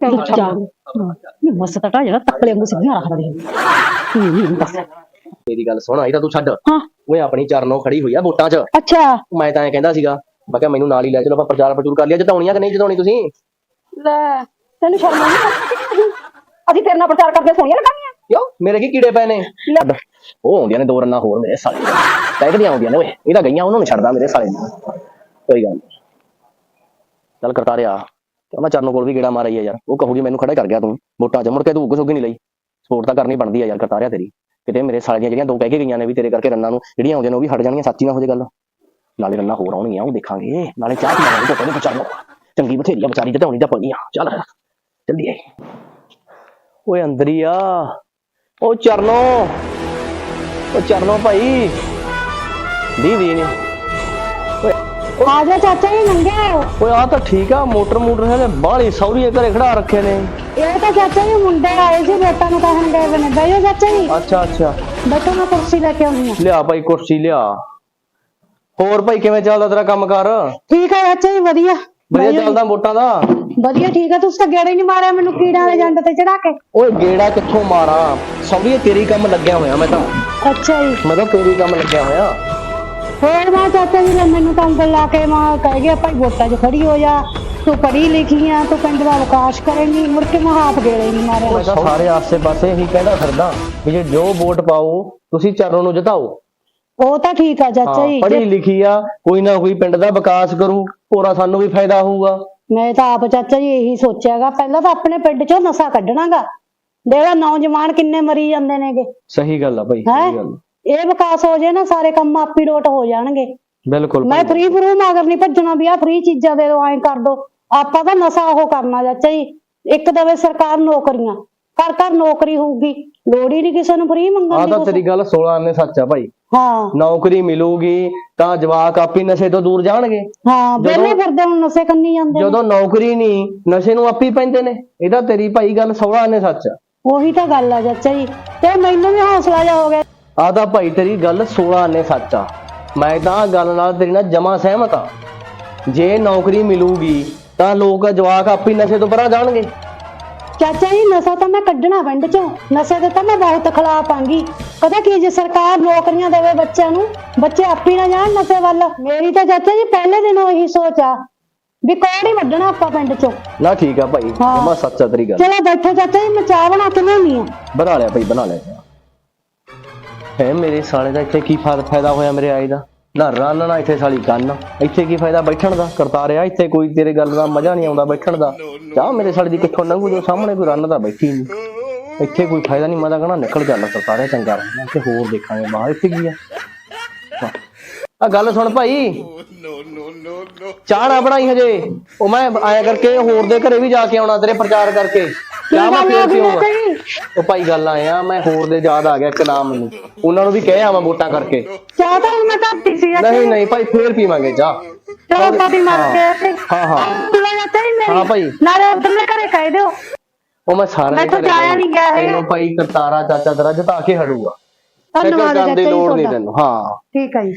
ਚੱਲ ਨਹੀਂ ਮਸਤ ਟਾ ਜਿਹੜਾ ਤਕਲੇ ਵਾਂਗੂ ਸਿੱਧੀਆਂ ਰੱਖਦਾ ਦੇਖ ਨਹੀਂ ਨਹੀਂ ਬਸ ਮੇਰੀ ਗੱਲ ਸੁਣ ਇਹ ਤਾਂ ਤੂੰ ਛੱਡ ਹਾਂ ਓਏ ਆਪਣੀ ਚਰਨੋਂ ਖੜੀ ਹੋਈ ਆ ਵੋਟਾਂ 'ਚ ਅੱਛਾ ਮੈਂ ਤਾਂ ਐਂ ਕਹਿੰਦਾ ਸੀਗਾ ਮੈਂ ਕਿਹਾ ਮੈਨੂੰ ਨਾਲ ਹੀ ਲੈ ਚਲੋ ਆਪਾਂ ਪ੍ਰਚਾਰ ਪ੍ਰਚੂਰ ਕਰ ਲਿਆ ਜਿਤਾਉਣੀਆਂ ਕਿ ਨਹੀਂ ਜਿਤਾਉਣੀ ਤੁਸੀਂ ਲੈ ਤੈਨੂੰ ਸ਼ਰਮ ਨਹੀਂ? ਅਸੀਂ ਤੇਰੇ ਨਾਲ ਪ੍ਰਚਾਰ ਕਰਦੇ ਸੋਹਣੀਆਂ ਲੱਗਾਂਗੀਆਂ ਕਿਉਂ ਮੇਰੇ ਕੀ ਕੀੜੇ ਪਏ ਨੇ। ਉਹ ਆਉਂਦੀਆਂ ਨੇ ਦੋ ਰੰਨਾਂ ਹੋਰ ਮੇਰੇ ਸਾਲੇ ਟੈਗਦੀਆਂ ਆਉਂਦੀਆਂ ਨੇ ਓਏ ਇਹ ਤਾਂ ਗਈਆਂ ਉਹਨਾਂ ਨੂੰ ਛੱਡਦਾ ਮੇਰੇ ਸਾਲੇ ਕੋਈ ਗੱਲ ਨਹੀਂ ਚੱਲ ਕਰਤਾ ਰਿਆ ਮੈਂ ਚਰਨੋਂ ਕੋਲ ਵੀ ਗੇੜਾ ਮਾਰਿਆ ਯਾਰ। ਉਹ ਕਹੂਗੀ, ਮੈਨੂੰ ਖੜਾ ਕਰ ਗਿਆ ਤੂੰ। ਵੋਟਾਂ 'ਚ ਮੁੜ ਕੇ ਤੂੰ ਉੱਗ ਸੁੱਗ ਨਹੀਂ ਲਈ। ਸਪੋਰਟ ਤਾਂ ਕਰਨੀ ਬਣਦੀ ਆ ਯਾਰ ਕਰਤਾ ਤੇਰੀ। ਕਿਤੇ ਮੇਰੇ ਸਾਲੇ ਦੀਆਂ ਜਿਹੜੀਆਂ ਦੋ ਕਹਿ ਕੇ ਗਈਆਂ ਨੇ ਵੀ ਤੇਰੇ ਕਰਕੇ ਰੰਨਾਂ ਨੂੰ, ਜਿਹੜੀਆਂ ਆਉਂਦੀਆਂ ਨੇ ਉਹ ਵੀ ਹਟ ਜਾਣਗੀਆਂ ਸੱਚੀ ਨਾ ਹੋ ਜੇ ਗੱਲ। ਨਾਲੇ ਰੰਨਾਂ ਹੋਰ ਆਉਣਗੀਆਂ, ਉਹ ਦੇਖਾਂਗੇ। ਨਾਲੇ ਚਾਹ ਪੀਵਾਂਗੇ ਤੋਂ ਪਹਿਲੇ ਬਚਾਉਣਾ ਚੰਗੀ ਬਥੇਰੀ ਆ ਵਿਚਾਰੀ ਜਿਤਾਉਣੀ ਤਾਂ ਪਣੀ ਆ। ਚੱਲ ਜਲਦੀ ਓਏ ਅੰਦਰ ਹੀ ਆ। ਉਹ ਚਰਨੋ। ਉਹ ਚਰਨੋ ਭਾਈ। ਦੀ ਦੀ ਨੇ ਆ ਜਾ ਚਾਚਾ ਜੀ ਨੰਗੇ ਓਏ ਆ ਤਾਂ ਠੀਕ ਆ ਮੋਟਰ ਮੋਟਰ ਹੈ ਬਾਹਲੀ ਸੌਰੀ ਘਰੇ ਖੜਾ ਰੱਖੇ ਨੇ। ਇਹ ਤਾਂ ਚਾਚਾ ਜੀ ਮੁੰਡੇ ਆਏ ਸੀ ਵੋਟਾਂ ਨੂੰ ਕਹਿਣ ਗਏ ਬਨੇ ਬੈਠੋ ਚਾਚਾ ਜੀ। ਅੱਛਾ ਅੱਛਾ। ਬੈਠੋ ਮੈਂ ਕੁਰਸੀ ਲੈ ਕੇ ਆਉਂਦੀ ਹਾਂ। ਲਿਆ ਭਾਈ ਕੁਰਸੀ ਲਿਆ। ਹੋਰ ਭਾਈ ਕਿਵੇਂ ਚੱਲਦਾ ਤੇਰਾ ਕੰਮ ਕਰ ਠੀਕ ਹੈ ਚਾਚਾ ਜੀ ਵਧੀਆ। ਵਧੀਆ ਚੱਲਦਾ ਵੋਟਾਂ ਦਾ? ਵਧੀਆ ਠੀਕ ਹੈ ਤੁਸੀਂ ਤਾਂ ਗੇੜਾ ਹੀ ਨਹੀਂ ਮਾਰਿਆ ਮੈਨੂੰ ਕੀੜਾਂ ਵਾਲੇ ਜੰਡ ਤੇ ਚੜਾ ਕੇ। ਓਏ ਗੇੜਾ ਕਿੱਥੋਂ ਮਾਰਾਂ? ਸੌਰੀ ਤੇਰੀ ਕੰਮ ਲੱਗਿਆ ਹੋਇਆ ਮੈਂ ਤਾਂ ਅੱਛਾ ਜੀ। ਮੈਂ ਤਾਂ ਤੇਰੀ ਕੰਮ ਲੱਗਿਆ ਹੋਇਆ। ਹੋਰ ਮੈਂ ਚਾਚਾ ਜੀ ਨੇ ਮੈਨੂੰ ਤਾਂ ਉਂਗਲ ਲਾ ਕੇ ਮੈਂ ਕਹਿ ਗਿਆ ਭਾਈ ਵੋਟਾਂ 'ਚ ਖੜੀ ਹੋ ਜਾ ਤੂੰ ਪੜ੍ਹੀ ਲਿਖੀ ਆ ਤੂੰ ਪਿੰਡ ਦਾ ਵਿਕਾਸ ਕਰੇਂਗੀ। ਮੁੜ ਕੇ ਮੈਂ ਹੱਥ ਗੇੜੇ ਨਹੀਂ ਮੈਂ ਮਾਰਿਆ ਤਾਂ ਸਾਰੇ ਆਸੇ ਪਾਸੇ ਇਹੀ ਕਹਿੰਦਾ ਫਿਰਦਾ ਵੀ ਜੇ ਜੋ ਵੋਟ ਪਾਓ ਤੁਸੀਂ ਚਰਨੋਂ ਨੂੰ ਜਿਤਾਓ। ਉਹ ਤਾਂ ਠੀਕ ਆ ਚਾਚਾ ਜੀ। ਪੜ੍ਹੀ ਲਿਖੀ ਆ ਕੋਈ ਨਾ ਕੋਈ ਪਿੰਡ ਦਾ ਵਿਕਾਸ ਕਰੂ ਪੂਰਾ ਸਾਨੂੰ ਵੀ ਫਾਇਦਾ ਹੋਊਗਾ। ਮੈਂ ਤਾਂ ਆਪ ਚਾਚਾ ਜੀ ਇਹੀ ਸੋਚਿਆਗਾ ਪਹਿਲਾਂ ਤਾਂ ਆਪਣੇ ਪਿੰਡ 'ਚੋਂ ਨਸ਼ਾ ਕੱਢਣਾਗਾ। ਦੇਖਾ ਨੌਜਵਾਨ ਕਿੰਨੇ ਮਰੀ ਜਾਂਦੇ ਨੇਗੇ। ਸਹੀ ਗੱਲ ਆ ਭਾਈ ਹੈ? ਸਹੀ ਗੱਲ ਇਹ ਵਿਕਾਸ ਹੋ ਜੇ ਨਾ ਸਾਰੇ ਕੰਮ ਆਪੀ ਰੋਟ ਹੋ ਜਾਣਗੇ। ਬਿਲਕੁਲ ਮੈਂ ਫ੍ਰੀ ਫਰੂ ਮਗਰ ਨਹੀਂ ਭੱਜਣਾ ਵੀ ਆ ਫ੍ਰੀ ਚੀਜ਼ਾਂ ਦੇ ਦੋ ਐਂ ਕਰ ਦੋ। ਆਪਾਂ ਤਾਂ ਨਸ਼ਾ ਉਹ ਕਰਨਾ ਚਾਚਾ ਜੀ। ਇੱਕ ਦਵੇ ਸਰਕਾਰ ਨੌਕਰੀਆਂ। ਘਰ ਘਰ ਨੌਕਰੀ ਹੋਊਗੀ। ਲੋੜ ਹੀ ਨਹੀਂ ਕਿਸੇ ਨੂੰ ਫ੍ਰੀ ਆ ਮੰਗਣ ਦੀ ਤਾਂ ਕੁਛ। ਤੇਰੀ ਗੱਲ 16 ਨੇ ਸੱਚ ਆ ਭਾਈ। ਹਾਂ। ਨੌਕਰੀ ਮਿਲੂਗੀ ਤਾਂ ਜਵਾਕ ਆਪੀ ਨਸ਼ੇ ਤੋਂ ਦੂਰ ਜਾਣਗੇ। ਹਾਂ ਵਿਹਲੇ ਫਿਰਦੇ ਹੁਣ ਨਸ਼ੇ ਕੰਨੀ ਜਾਂਦੇ। ਜਦੋਂ ਨੌਕਰੀ ਨਹੀਂ ਨਸ਼ੇ ਨੂੰ ਆਪੀ ਪੈਂਦੇ ਨੇ। ਇਹਦਾ ਤੇਰੀ ਭਾਈ ਗੱਲ 16 ਨੇ ਸੱਚ ਆ। ਉਹੀ ਤਾਂ ਗੱਲ ਆ ਚਾਚਾ ਜੀ। ਤੇ ਮੈਨੂੰ ਵੀ ਹੌਸਲਾ ਜਾ ਹੋ ਗਿਆ। ਆ ਤਾਂ ਭਾਈ ਤੇਰੀ ਗੱਲ 16 ਨੇ ਸੱਚ ਮੈਂ ਤਾਂ ਗੱਲ ਨਾਲ ਤੇਰੀ ਨਾਲ ਜਮਾ ਸਹਿਮਤ ਆ। ਜੇ ਨੌਕਰੀ ਮਿਲੂਗੀ ਤਾਂ ਲੋਕ ਜਵਾਕ ਆਪੀ ਨਸ਼ੇ ਤੋਂ ਪਰਾਂ ਜਾਣਗੇ। ਚਾਚਾ ਜੀ ਨਸ਼ਾ ਤਾਂ ਮੈਂ ਕੱਢਣਾ ਪਿੰਡ ਚੋਂ। ਨਸ਼ੇ ਦੇ ਤਾਂ ਮੈਂ ਬਹੁਤ ਖਿਲਾਫ ਆਂਗੀ। ਪਤਾ ਕੀ ਜੇ ਸਰਕਾਰ ਨੌਕਰੀਆਂ ਦੇਵੇ ਬੱਚਿਆਂ ਨੂੰ ਬੱਚੇ ਆਪੀ ਨਾ ਜਾਣ ਨਸ਼ੇ ਵੱਲ। ਮੇਰੀ ਤਾਂ ਚਾਚਾ ਜੀ ਪਹਿਲੇ ਦਿਨੋਂ ਇਹੀ ਸੋਚ ਆ। ਵੀ ਹੀ ਵੱਢਣਾ ਆਪਾਂ ਪਿੰਡ ਚੋਂ। ਨਾ ਠੀਕ ਆ ਭਾਈ। ਜਮਾ ਸੱਚ ਤੇਰੀ ਗੱਲ। ਚਲੋ ਬੈਠੋ ਚਾਚਾ ਜੀ ਮੈਂ ਚਾਹ ਬਣਾ ਕੇ ਲਿਆਉਣੀ ਆ ਬਣਾ ਲਿਆ ਭਾਈ ਬਣਾ ਲਿਆ। ਹੈ ਮੇਰੇ ਸਾਲੇ ਦਾ, ਇੱਥੇ ਕੀ ਫਾਇਦਾ ਹੋਇਆ ਮੇਰੇ ਆਏ ਦਾ? ਨਾ ਰੰਨ ਨਾ ਇੱਥੇ ਸਾਲੀ ਕੰਨ ਇੱਥੇ ਕੀ ਫਾਇਦਾ ਬੈਠਣ ਦਾ? ਕਰਤਾ ਰਿਹਾ ਇੱਥੇ ਕੋਈ ਤੇਰੇ ਗੱਲ ਦਾ ਮਜ਼ਾ ਨਹੀਂ ਆਉਂਦਾ ਬੈਠਣ ਦਾ। ਚਾਹ ਮੇਰੇ ਸਾਲੇ ਦੀ ਕਿੱਥੋਂ ਲੰਘੂ ਜੋ ਸਾਹਮਣੇ ਕੋਈ ਰੰਨ ਦਾ ਬੈਠੀ ਨਹੀਂ ਇੱਥੇ ਕੋਈ ਫਾਇਦਾ ਨਹੀਂ ਮੈਂ ਤਾਂ ਕਹਣਾ ਨਿਕਲ ਚੱਲ ਕਰਤਾ ਰਿਹਾ ਚੰਗਾ। ਰਹਿਣਾ ਤੇ ਹੋਰ ਦੇਖਾਂਗੇ ਬਾਹਰ ਇੱਥੇ ਕੀ ਆ? ਆ ਗੱਲ ਸੁਣ ਭਾਈ। ਚਾਹ ਨਾ ਬਣਾਈ ਹਜੇ। ਉਹ ਮੈਂ ਆਇਆ ਕਰਕੇ ਹੋਰ ਦੇ ਘਰੇ ਵੀ ਜਾ ਕੇ ਆਉਣਾ ਤੇਰੇ ਪ੍ਰਚਾਰ ਕਰਕੇ। ਚਾਹ ਮੈਂ ਫੇਰ ਪੀਊਂਗਾ ਉਹ ਭਾਈ ਗੱਲ ਆਇਆ ਮੈਂ ਹੋਰ ਦੇ ਯਾਦ ਆ ਗਿਆ ਇੱਕ ਨਾਮ ਮੈਨੂੰ ਉਹਨਾਂ ਨੂੰ ਵੀ ਕਹਿ ਆਵਾਂ ਵੋਟਾਂ ਕਰਕੇ। ਚਾਹ ਤਾਂ ਹੁਣ ਮੈਂ ਧਰਤੀ ਸੀ ਨਹੀਂ ਨਹੀਂ ਭਾਈ ਫੇਰ ਪੀਵਾਂਗੇ ਚਾਹ। ਚਲੋ ਕਾਦੀ ਮਾਰ ਕੇ ਹਾਂ ਹਾਂ। ਲੈ ਚਾਚਾ ਜੀ ਮੇਰੀ। ਹਾਂ ਭਾਈ। ਨਾਲੇ ਉਧਰਲੇ ਘਰੇ ਕਹਿ ਦਿਓ। ਉਹ ਮੈਂ ਸਾਰਾ ਮੈਂ ਤਾਂ ਜਾਇਆ ਨੀ ਗਿਆ ਹੈਗਾ। ਤੈਨੂੰ ਭਾਈ ਕਰਤਾਰਾ ਚਾਚਾ ਤੇਰਾ ਜਿਤਾ ਕੇ ਹਟੂਗਾ। ਧੰਨਵਾਦ ਚਾਚਾ ਜੀ ਲੋੜ ਨਹੀਂ ਤੁਹਾਡਾ। ਤੈਨੂੰ ਹਾਂ। ਠੀਕ ਹੈ ਜੀ।